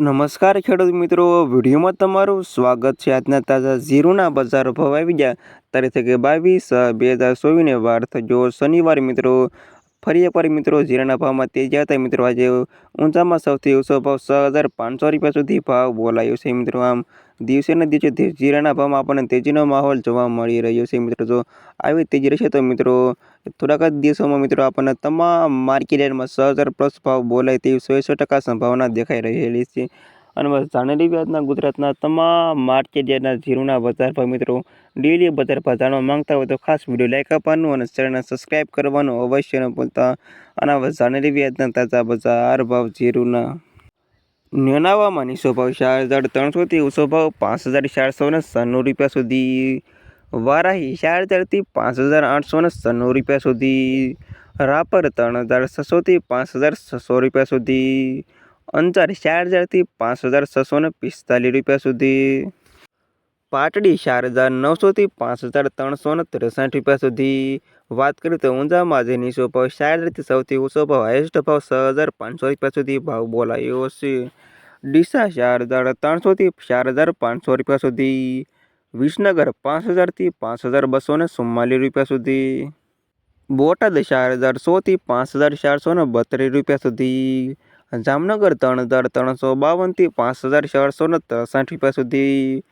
નમસ્કાર ખેડૂત મિત્રો, વિડીયોમાં તમારું સ્વાગત છે. આજના તાજા ઝીરોના બજાર ભાવ આવી ગયા. તારીખ કે બાવીસ, બે હજાર ચોવીસને વાર થયો. શનિવાર મિત્રો ફરી એકવાર મિત્રો જીરાના ભાવમાં તેજી હતા મિત્રો આજે ઊંચામાં સૌથી ઓછો ભાવ છ હજાર પાંચસો રૂપિયા સુધી ભાવ બોલાયો છે મિત્રો. આમ દિવસે ને દિવસે જીરાના ભાવમાં આપણને તેજીનો માહોલ જોવા મળી રહ્યો છે મિત્રો. જો આવી તેજી રહેશે તો મિત્રો થોડાક જ દિવસોમાં મિત્રો આપણને તમામ માર્કેટ યાર્ડમાં છ હજાર પ્લસ ભાવ બોલાય તેવી સો ટકા સંભાવના દેખાઈ રહેલી છે. અને બસ જાણેલી વ્યાજના ગુજરાતના તમામ માર્કેટ યાર્ડના જીરુના બજાર ભાવ મિત્રો ડેલી બજાર ભાવ જાણવા માંગતા હોય તો ખાસ વીડિયો લાઇક આપવાનું અને ચેનલને સબસ્ક્રાઈબ કરવાનું અવશ્ય ન ભૂલતા. અને બસ જાણેલી વ્યાજના તાજા બજાર ભાવ જીરુના નેનાવામાં નીચો ભાવ ચાર હજાર ત્રણસોથી ઊંચો ભાવ પાંચ હજાર ચારસો ને સન્નું રૂપિયા સુધી. વારાહી ચાર હજારથી પાંચ હજાર આઠસો ને સન્નું રૂપિયા સુધી. રાપર ત્રણ હજાર છસોથી પાંચ હજાર છસો રૂપિયા સુધી. અંજાર ચાર હજારથી પાંચ હજાર છસો ને પિસ્તાલીસ રૂપિયા સુધી. પાટડી ચાર હજાર નવસોથી પાંચ હજાર ત્રણસો ને ત્રેસઠ રૂપિયા સુધી. વાત કરીએ તો ઊંઝામાં જે નીચો ભાવ ચાર હજારથી સૌથી ઊંચો ભાવ હાઈએસ્ટ ભાવ છ હજાર પાંચસો રૂપિયા સુધી ભાવ બોલાયો છે. ડીસા ચાર હજાર ત્રણસોથી ચાર હજાર પાંચસો રૂપિયા સુધી. વિસનગર પાંચ હજારથી પાંચ હજાર બસો ને ચુમ્માલીસ રૂપિયા સુધી. બોટાદ ચાર હજાર સોથી પાંચ હજાર ચારસો ને બત્રીસ રૂપિયા સુધી. જામનગર ત્રણ હજાર ત્રણસો બાવનથી પાંચ હજાર ચારસો ને ત્રેસઠ રૂપિયા સુધી.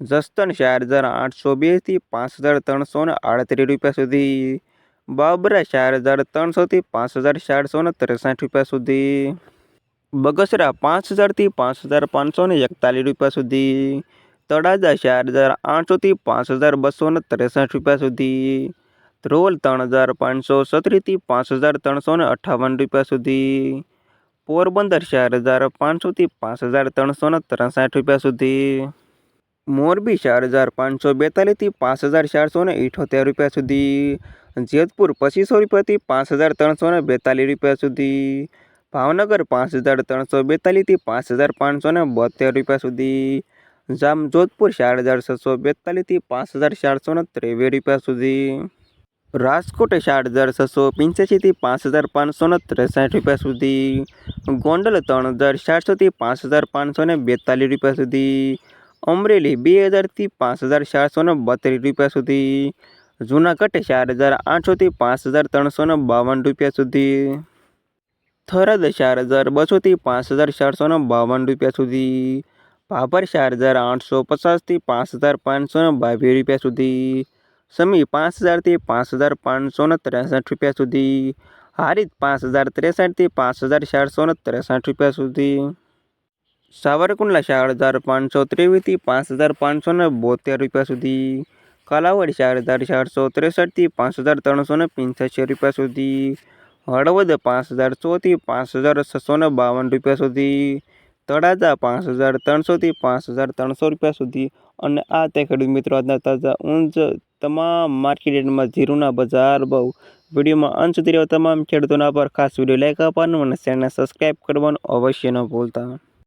જસદણ ચાર હજાર આઠસો બેથી પાંચ હજાર ત્રણસો ને આડત્રીસ રૂપિયા સુધી. બાબરા ચાર હજાર ત્રણસોથી પાંચ હજાર ચારસો ને ત્રેસઠ રૂપિયા સુધી. બગસરા પાંચ હજારથી પાંચ હજાર પાંચસો ને એકતાલીસ રૂપિયા સુધી. તળાજા ચાર હજાર આઠસોથી પાંચ હજાર બસો ને ત્રેસઠ રૂપિયા સુધી. ધ્રોલ ત્રણ હજાર પાંચસો સત્રીસથી પાંચ હજાર ત્રણસો ને અઠ્ઠાવન રૂપિયા સુધી. પોરબંદર ચાર હજાર પાંચસોથી પાંચ હજાર ત્રણસો ને ત્રેસઠ રૂપિયા સુધી. મોરબી ચાર હજાર પાંચસો બેતાલીસથી પાંચ હજાર ચારસો ને ઇઠોતેર રૂપિયા સુધી. જેતપુર પચીસો રૂપિયાથી પાંચ હજાર ત્રણસો ને બેતાલીસ રૂપિયા સુધી. ભાવનગર પાંચ હજાર ત્રણસો બેતાલીસથી પાંચ હજાર પાંચસો ને બોતેર રૂપિયા સુધી. જામ જોધપુર ચાર હજાર છસો બેતાલીસથી પાંચ હજાર ચારસો ને ત્રેવીસ રૂપિયા સુધી. રાજકોટ ચાર હજાર છસો પંચ્યાસીથી પાંચ હજાર પાંચસો ને ત્રેસઠ રૂપિયા સુધી. ગોંડલ ત્રણ હજાર ચારસોથી પાંચ હજાર પાંચસો ને બેતાલીસ રૂપિયા સુધી. અમરેલી બે હજારથી પાંચ હજાર ચારસો ને બત્રીસ રૂપિયા સુધી. જૂનાગઢ ચાર હજાર આઠસોથી પાંચ હજાર ત્રણસો ને બાવન રૂપિયા સુધી. થરાદ ચાર હજાર બસોથી પાંચ હજાર ચારસો ને બાવન રૂપિયા સુધી. ભાભર ચાર હજાર આઠસો પચાસથી પાંચ હજાર પાંચસો બાવીસ રૂપિયા સુધી. સમી પાંચ હજારથી પાંચ હજાર પાંચસો ને ત્રેસઠ રૂપિયા સુધી. હારીત પાંચ હજાર ત્રેસઠથી પાંચ હજાર ચારસોને ત્રેસઠ રૂપિયા સુધી. સાવરકુંડલા ચાર હજાર પાંચસો ત્રેવીસથી પાંચ હજાર પાંચસોને બોતેર રૂપિયા સુધી. કાલાવડ ચાર હજાર ચારસો ત્રેસઠથી પાંચ હજાર ત્રણસોને પંચ્યાસી રૂપિયા સુધી. હળવદ પાંચ હજાર ચોથી પાંચ હજાર છસોને બાવન રૂપિયા સુધી. તળાજા પાંચ હજાર ત્રણસોથી પાંચ હજાર ત્રણસો રૂપિયા સુધી. અને આ તે ખેડૂત મિત્રો આજના તાજા ઊંચ તમામ માર્કેટમાં જીરુના બજાર બહુ. વિડીયોમાં અંત સુધી રહેવા તમામ ખેડૂતોના પર ખાસ વીડિયો લાઈક આપવાનું અને ચેનલને સબસ્ક્રાઈબ કરવાનું અવશ્ય ન ભૂલતા.